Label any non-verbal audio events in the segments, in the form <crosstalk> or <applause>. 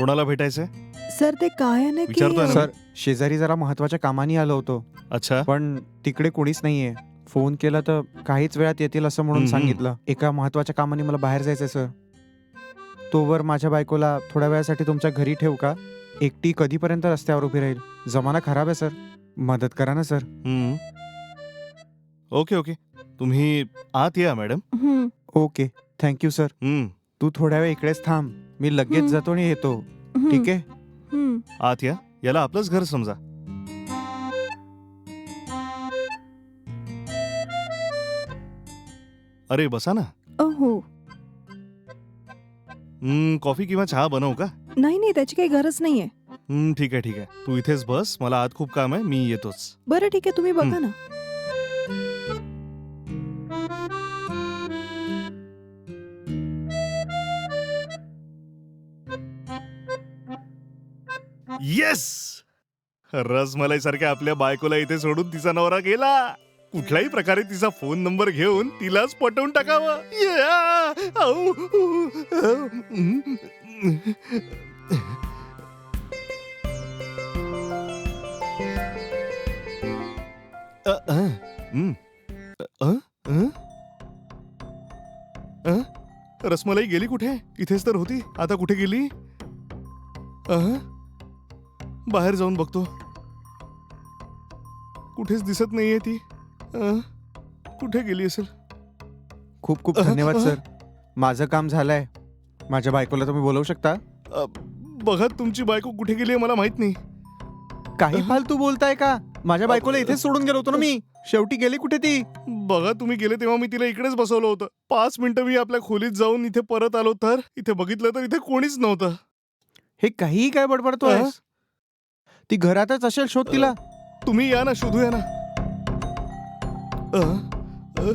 कोणाला भेटायचंय? सर ते काय आहे ना की विचारतोय ना. सर शेजारी जरा महत्त्वाच्या कामानी आलो होतो. अच्छा. पण तिकडे कोणीच नाहीये. फोन केला तर काहीच वेळात येतील असं म्हणून हम्म. सांगितलं. एका महत्त्वाच्या कामाने मला बाहेर जायचंय सर. तोवर माझ्या बायकोला थोड्या वेळासाठी तुमच्या घरी ठेवू का? एकटी कधीपर्यंत रस्त्यावर उभी राहील? जमाना खराब आहे सर. मदत करा ना सर. हम्म. Okay okay. तुम्ही आत या मॅडम. ओके. Thank you sir. हम्म. तू थोड्या वेळ इकडेच थांब. मी लगेच हम्म. जातो आणि येतो. हम्म, ठीक आहे? हम्म. आत या. याला आपलंच घर समजा. अरे बसा ना. हो. हम्म, कॉफी किंवा चहा बनवू का? नाही नाही त्याची काही गरज नाहीये. हम्म, ठीक आहे ठीक आहे. तू इथेच बस. मला आत खूप काम आहे. मी येतोच. बरं ठीक आहे. तुम्ही बघा ना. येस रसमलाई सारख्या आपल्या बायकोला इथे सोडून तिचा नवरा गेला कुठल्याही प्रकारे तिचा फोन नंबर घेऊन तिलाच पटवून टाकावा या! आऊ! अ, अ, हं. अ, अ? अ? रसमलाई गेली कुठे इथेच तर होती आता कुठे गेली अ? बाहेर जाऊन बघतो. कुठेच दिसत नाहीये ती. अ? कुठे गेली असेल? खूप खूप धन्यवाद सर. माझं काम झालंय. माझ्या बायकोला तुम्ही बोलवू शकता? अ, बघा तुमची बायको कुठे गेली मला माहीत नाही. काही फालतू बोलताय का? माझ्या बायकोला इथेच सोडून गेलो होतो ना मी. शेवटी गेली कुठे ती? बघा तुम्ही गेले तेव्हा मी तिला इकडेच बसवलं होतं. पाच मिनिटं मी आपल्या खोलीत जाऊन इथे परत आलो तर? इथे बघितलं तर इथे कोणीच नव्हतं. हे काहीही काय बडबडतोय अं? ती घरातच असेल शोध तिला. तुम्ही या ना शोधूया ना. अ, अ,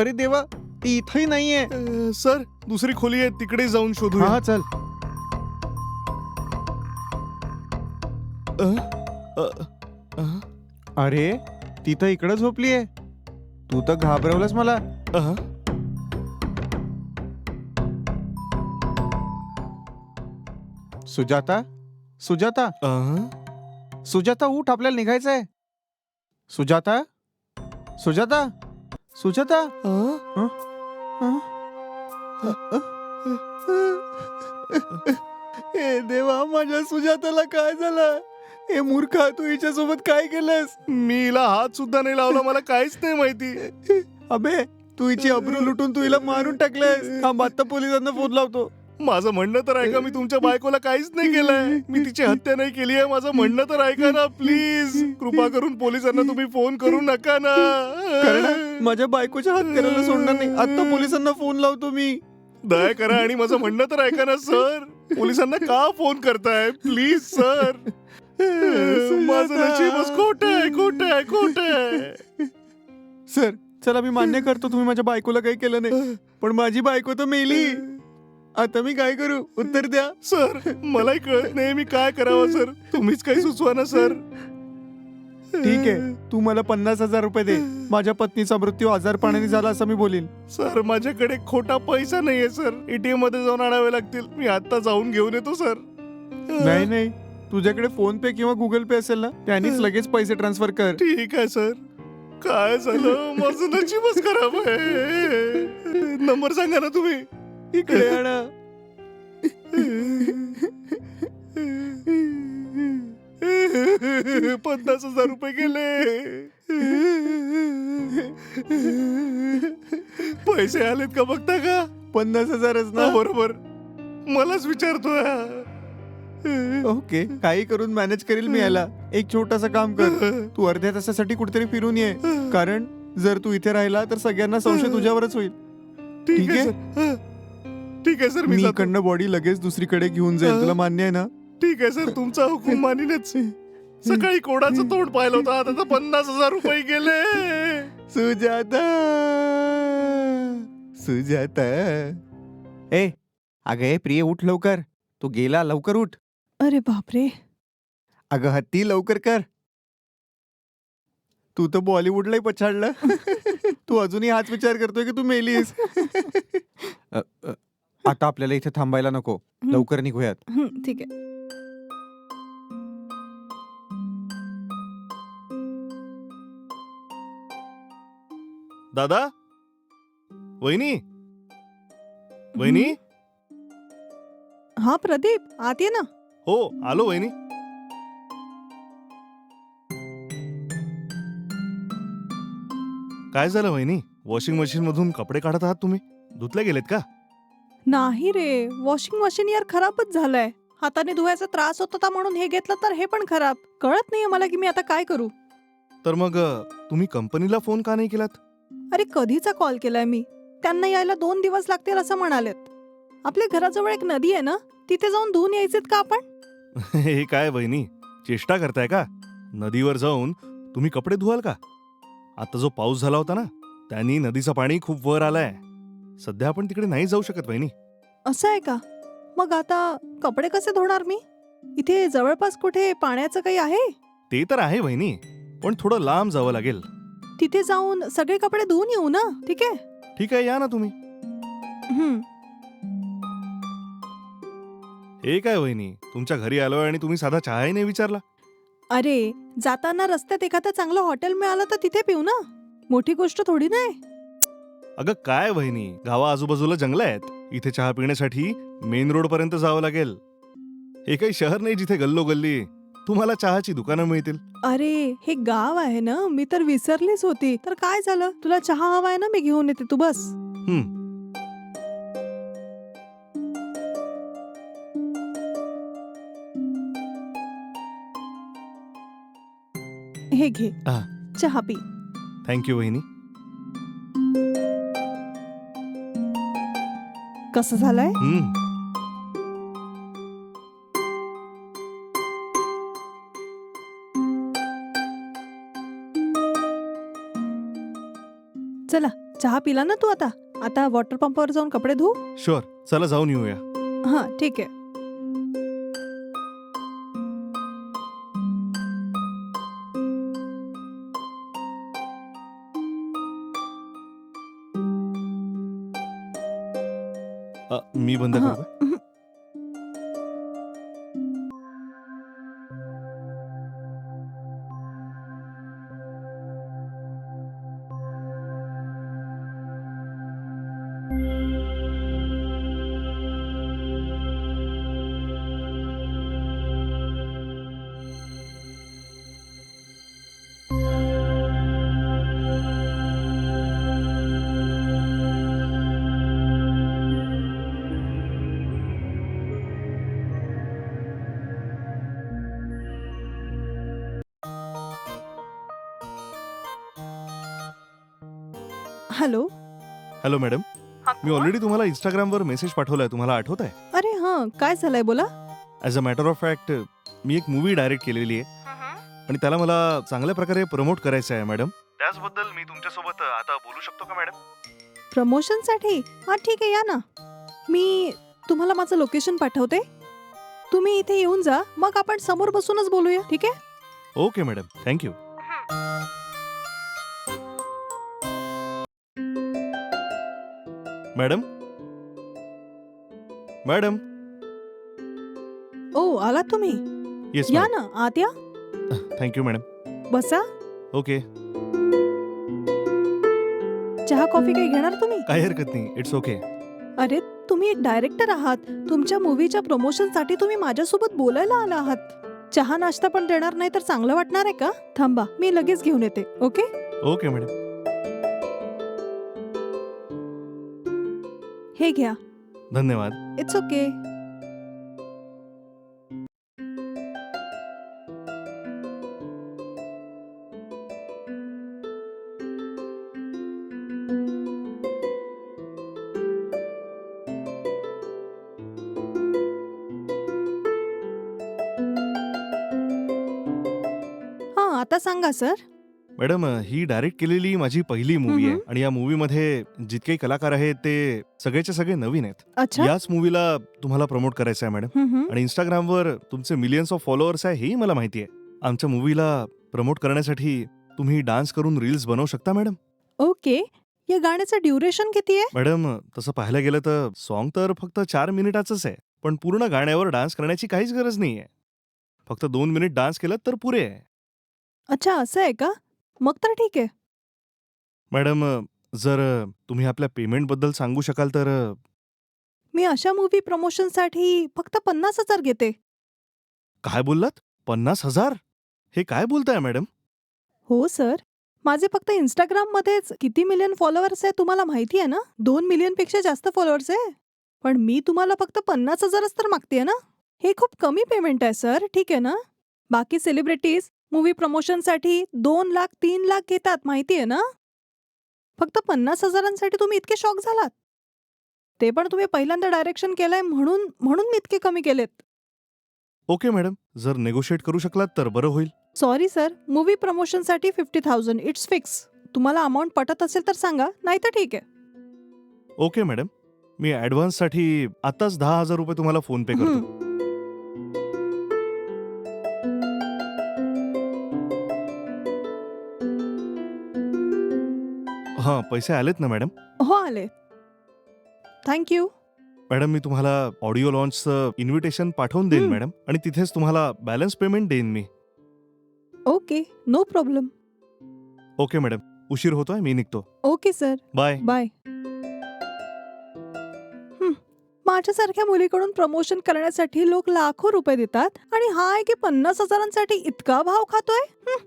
अरे देवा ती इथंही नाहीये. अ, सर दुसरी खोली आहे तिकडे जाऊन शोधूया. हा, चल. अ, अ, अ, अरे ती तर इकडे झोपलीये. तू तर घाबरवलंस मला. अ. सुजाता? सुजाता? सुजाता उठ आपल्याला निघायचंय. सुजाता? सुजाता? सुजाता? ए देवा माझ्या सुजाताला काय झालं? ए मूर्खा तू हिच्यासोबत काय केलंस? मी हिला हात सुद्धा नाही लावला मला काहीच नाही माहिती. अबे तू हिची अब्रू लुटून तू हिला मारून टाकलंयस. थांब आता पोलिसांना फोन लावतो. माझं म्हणणं तर ऐका मी तुमच्या बायकोला काहीच नाही केलंय. मी तिची हत्या नाही केली आहे माझं म्हणणं तर ऐका ना प्लीज कृपा करून पोलिसांना तुम्ही फोन करू नका ना. माझ्या बायकोच्या हात करायला सोडणार नाही. आता पोलिसांना फोन लावतो मी. दया करा आणि माझं म्हणणं तर ऐका ना सर पोलिसांना का फोन करताय? प्लीज सर माझं नशीबच खोट आहे खोट आहे खोट आहे. सर चला मी मान्य करतो तुम्ही माझ्या बायकोला काही केलं नाही. पण माझी बायको तर मेली. आता मी काय करू? उत्तर द्या सर. मलाही कळत नाही मी काय करावं सर. तुम्हीच काही सुचवा ना सर. ठीक आहे. तू मला पन्नास हजार रुपये दे. माझ्या पत्नीचा मृत्यू आजारपणाने झाला असं मी बोलीन. सर माझ्याकडे खोटा पैसा नाहीये सर. एटीएममध्ये जाऊन आणावे लागतील. मी आता जाऊन घेऊन येतो सर. नाही नाही. तुझ्याकडे फोन पे किंवा गुगल पे असेल ना त्यानेच लगेच पैसे ट्रान्सफर कर. ठीक आहे सर. काय झालं? माझं नशीबच खराब आहे. नंबर सांगा ना तुम्ही. इकडे आणा. पन्नास हजार रुपये गेले. पैसे आलेत का बघता का? पन्नास हजारच ना बरोबर. मलाच विचारतोय. ओके काही करून मॅनेज करील मी याला. एक छोटस काम कर. तू अर्ध्या तासासाठी कुठेतरी फिरून ये. कारण जर तू इथे राहिला तर सगळ्यांना संशय तुझ्यावरच होईल. ठीक आहे ठीक आहे सर मी मी जातो. इकडनं बॉडी लगेच दुसरीकडे घेऊन जाईल तुला मान्य आहे ना? ठीक आहे सर तुमचा हुकूम मानिनच <laughs> सकाळी कोणाचं तोंड पाहिलं होतं? आता तर पन्नास हजार रुपये गेले. सुजाता सुजाता. ए अगं ए प्रिय उठ लवकर. तू गेला लवकर उठ. अरे बापरे. अगं हत्ती लवकर कर. तू तर बॉलिवूडलाही पछाडलं. <laughs> तू अजूनही हाच विचार करतोय की तू मेलीस? <laughs> अ, अ, आता आपल्याला इथे थांबायला नको. हं. लवकर निघूयात. हं, ठीक आहे. दादा? वहिनी? वहिनी? हा प्रदीप आत ये ना. हो आलो वहिनी. काय झालं वहिनी? वॉशिंग मशीन मधून कपडे काढत आहात तुम्ही? धुतले गेलेत का? नाही रे वॉशिंग मशीन यार खराबच झालंय. हाताने धुवायचा त्रास होत होता म्हणून हे घेतलं तर हे पण खराब. कळत नाहीये मला की मी आता काय करू. तर मग तुम्ही कंपनीला फोन का नाही केलात? अरे कधीचा कॉल केलाय मी. त्यांना यायला दोन दिवस लागतील असं म्हणालेत. आपल्या घराजवळ एक नदी आहे ना? तिथे जाऊन धुवून यायचेत का आपण? <laughs> हे काय वहिनी चेष्टा करताय का? नदीवर जाऊन तुम्ही कपडे धुवाल का? आता जो पाऊस झाला होता ना त्यांनी नदीचं पाणी खूप वर आलंय. सध्या आपण तिकडे नाही जाऊ शकत वहिनी. असं आहे का? मग आता कपडे कसे धुणार मी? इथे जवळपास कुठे पाण्याचं काही आहे? ते तर आहे वहिनी पण थोडं लांब जावं लागेल. तिथे जाऊन सगळे कपडे धुवून येऊ ना ठीक आहे? ठीक आहे या ना तुम्ही. हं. हे काय वहिनी? तुमच्या घरी आलोय आणि तुम्ही साधा चहाही नाही विचारला? अरे जाताना रस्त्यात एखादं चांगलं हॉटेल मिळालं तर तिथे पिऊ ना. मोठी गोष्ट थोडी नाही. अगं काय वहिनी गावा आजूबाजूला जंगल आहेत. इथे चहा पिण्यासाठी मेन रोड पर्यंत जावं लागेल. हे काही शहर नाही जिथे गल्लो गल्ली तुम्हाला चहाची दुकानं मिळतील. अरे हे गाव आहे ना? मी तर विसरलीच होती. तर काय झालं? तुला चहा हवा आहे ना? मी घेऊन येते. तू बस. हम्म. हे घे. चहा पी. थँक्यू वहिनी. कसं झालंय? हम्म. चला चहा पिला ना तू आता? आता वॉटर पंपावर जाऊन कपडे धु? शुअर चला जाऊन येऊया. हा ठीक आहे. मी बंद हा. हॅलो? Hello madam. मी ऑलरेडी तुम्हाला इंस्टाग्रामवर मेसेज पाठवलाय तुम्हाला आठवत आहे अरे हा काय झालंय बोला? As a matter of fact मी एक मूवी डायरेक्ट केलेली आहे. आणि त्याला मला चांगल्या प्रकारे प्रमोट करायचं आहे मॅडम. त्याचबद्दल मी तुमच्यासोबत आता बोलू शकतो का मॅडम? प्रमोशनसाठी हा ठीक आहे या ना. मी तुम्हाला माझं लोकेशन पाठवते. तुम्ही इथे येऊन जा. मग आपण समोर बसूनच बोलूया ठीक आहे? Okay madam. Thank you madam? Madam? ओ आलात तुम्ही? येस या ना आत या थँक्यू मॅडम बसा. ओके चहा कॉफी काही घेणार तुम्ही? काही हरकत नाही. इट्स ओके अरे तुम्ही एक डायरेक्टर आहात. तुमच्या मूवीच्या प्रमोशनसाठी तुम्ही माझ्यासोबत बोलायला आला आहात. चहा नाश्ता पण देणार नाही तर चांगलं वाटणार आहे का? थांबा मी लगेच घेऊन येते. ओके ओके मॅडम हे घ्या. धन्यवाद. इट्स ओके हा आता सांगा सर. मॅडम ही डायरेक्ट केलेली माझी पहिली मूवी आहे. आणि या मूवीमध्ये जितके कलाकार आहेत ते सगळेचे सगळे नवीन आहेत. अच्छा. याच मूवीला तुम्हाला प्रमोट करायचं आहे मॅडम. हम्म, हम्म. आणि इंस्टाग्रामवर तुमचे मिलियन्स ऑफ फॉलोअर्स आहे हेही मला माहिती आहे. आमच्या मूवीला प्रमोट करण्यासाठी तुम्ही डान्स करून रील्स बनवू शकता मॅडम? ओके. या गाण्याचं ड्युरेशन किती आहे? मॅडम तसं पाहायला गेलं तर सॉन्ग तर फक्त चार मिनिटाचंच आहे पण पूर्ण गाण्यावर डान्स करण्याची काहीच गरज नाहीये. फक्त दोन मिनिट डान्स केलं तर पुरे आहे. अच्छा असं आहे का? मग तर ठीक आहे. मॅडम जर तुम्ही आपल्या पेमेंटबद्दल सांगू शकाल तर मी अशा मूवी प्रमोशनसाठी फक्त पन्नास हजार घेते. काय बोललात? पन्नास हजार? हे काय बोलताय मॅडम? हो सर. माझे फक्त इंस्टाग्राममध्येच किती मिलियन फॉलोअर्स आहे तुम्हाला माहिती आहे ना? दोन मिलियनपेक्षा जास्त फॉलोअर्स आहे. पण मी तुम्हाला फक्त पन्नास हजारच तर मागते ना? हे खूप कमी पेमेंट आहे सर. ठीक आहे ना? बाकी सेलिब्रिटीज मूवी प्रमोशनसाठी दोन लाख तीन लाख घेतात माहिती आहे ना? फक्त पन्नास हजारांसाठी तुम्ही इतके शॉक झालात. ते पण तुम्ही पहिल्यांदा डायरेक्शन केलंय म्हणून म्हणून मी इतके कमी केलेत. ओके मॅडम जर नेगोशिएट करू शकलात तर बरं होईल. सॉरी सर मूवी प्रमोशनसाठी फिफ्टी थाउजंड इट्स फिक्स तुम्हाला अमाऊंट पटत असेल तर सांगा नाही तर ठीक आहे. ओके मॅडम मी ॲडव्हान्ससाठी आताच दहा हजार रुपये तुम्हाला फोन पे करतो. हां पैसे आलेत ना मॅडम? हो आले थँक्यू मॅडम मी तुम्हाला ऑडिओ लॉन्चचं इन्व्हिटेशन पाठवून देईन हं. मॅडम. आणि तिथेच तुम्हाला बॅलन्स पेमेंट देईन मी. Okay no problem okay madam. उशीर होतोय मी निघतो. ओके सर बाय बाय हं, माझ्यासारख्या मुलीकडून प्रमोशन करण्यासाठी लोक लाखो रुपये देतात आणि हा आहे की पन्नास हजारांसाठी इतका भाव खातोय? हं,